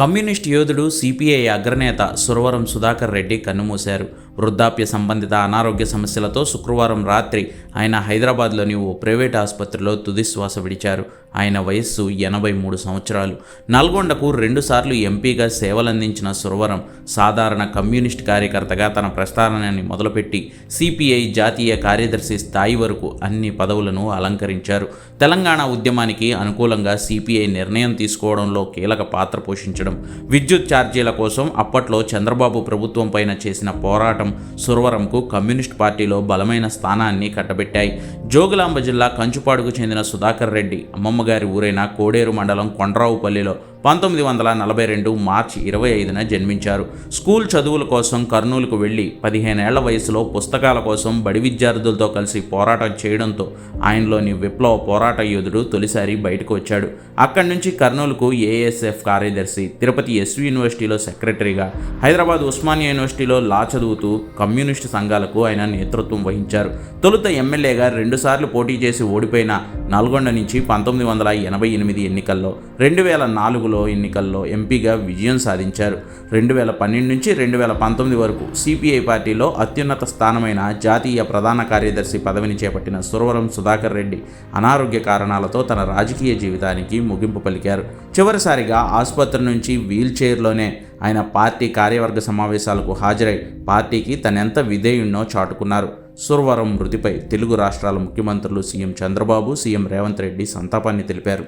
Communist యోధుడు CPI అగ్రనేత సురవరం సుధాకర్ రెడ్డి కన్నుమూశారు. వృద్ధాప్య సంబంధిత అనారోగ్య సమస్యలతో శుక్రవారం రాత్రి ఆయన హైదరాబాద్లోని ఓ ప్రైవేట్ ఆసుపత్రిలో తుదిశ్వాస విడిచారు. ఆయన వయస్సు ఎనభై మూడు సంవత్సరాలు. నల్గొండకు రెండుసార్లు ఎంపీగా సేవలందించిన సురవరం సాధారణ కమ్యూనిస్ట్ కార్యకర్తగా తన ప్రస్థానాన్ని మొదలుపెట్టి సిపిఐ జాతీయ కార్యదర్శి స్థాయి వరకు అన్ని పదవులను అలంకరించారు. తెలంగాణ ఉద్యమానికి అనుకూలంగా సిపిఐ నిర్ణయం తీసుకోవడంలో కీలక పాత్ర పోషించడం విద్యుత్ ఛార్జీల కోసం అప్పట్లో చంద్రబాబు ప్రభుత్వం పైన చేసిన పోరాటం సురవరంకు కమ్యూనిస్ట్ పార్టీలో బలమైన స్థానాన్ని కట్టబెట్టాయి. జోగులాంబ జిల్లా కంచుపాడుకు చెందిన సుధాకర్ రెడ్డి అమ్మమ్మగారి ఊరైన కోడేరు మండలం కొండ్రావుపల్లిలో పంతొమ్మిది వందల నలభై రెండు మార్చి ఇరవై ఐదున జన్మించారు. స్కూల్ చదువుల కోసం కర్నూలుకు వెళ్ళి పదిహేనేళ్ళ వయసులో పుస్తకాల కోసం బడి విద్యార్థులతో కలిసి పోరాటం చేయడంతో ఆయనలోని విప్లవ పోరాట యోధుడు తొలిసారి బయటకు వచ్చాడు. అక్కడి నుంచి కర్నూలుకు ఏఎస్ఎఫ్ కార్యదర్శి తిరుపతి ఎస్వి యూనివర్సిటీలో సెక్రటరీగా హైదరాబాద్ ఉస్మానియా యూనివర్సిటీలో లా చదువుతూ కమ్యూనిస్టు సంఘాలకు ఆయన నేతృత్వం వహించారు. తొలుత ఎమ్మెల్యేగా రెండుసార్లు పోటీ చేసి ఓడిపోయిన నల్గొండ నుంచి పంతొమ్మిది వందల ఎనభై ఎనిమిది ఎన్నికల్లో రెండు వేల నాలుగు నాలుగులో ఎన్నికల్లో ఎంపీగా విజయం సాధించారు. రెండు వేల పన్నెండు నుంచి రెండు వేల పంతొమ్మిది వరకు సిపిఐ పార్టీలో అత్యున్నత స్థానమైన జాతీయ ప్రధాన కార్యదర్శి పదవిని చేపట్టిన సురవరం సుధాకర్ రెడ్డి అనారోగ్య కారణాలతో తన రాజకీయ జీవితానికి ముగింపు పలికారు. చివరిసారిగా ఆసుపత్రి నుంచి వీల్ చైర్లోనే ఆయన పార్టీ కార్యవర్గ సమావేశాలకు హాజరై పార్టీకి తనెంత విధేయున్నో చాటుకున్నారు. సురవరం మృతిపై తెలుగు రాష్ట్రాల ముఖ్యమంత్రులు సీఎం చంద్రబాబు సీఎం రేవంత్ రెడ్డి సంతాపాన్ని తెలిపారు.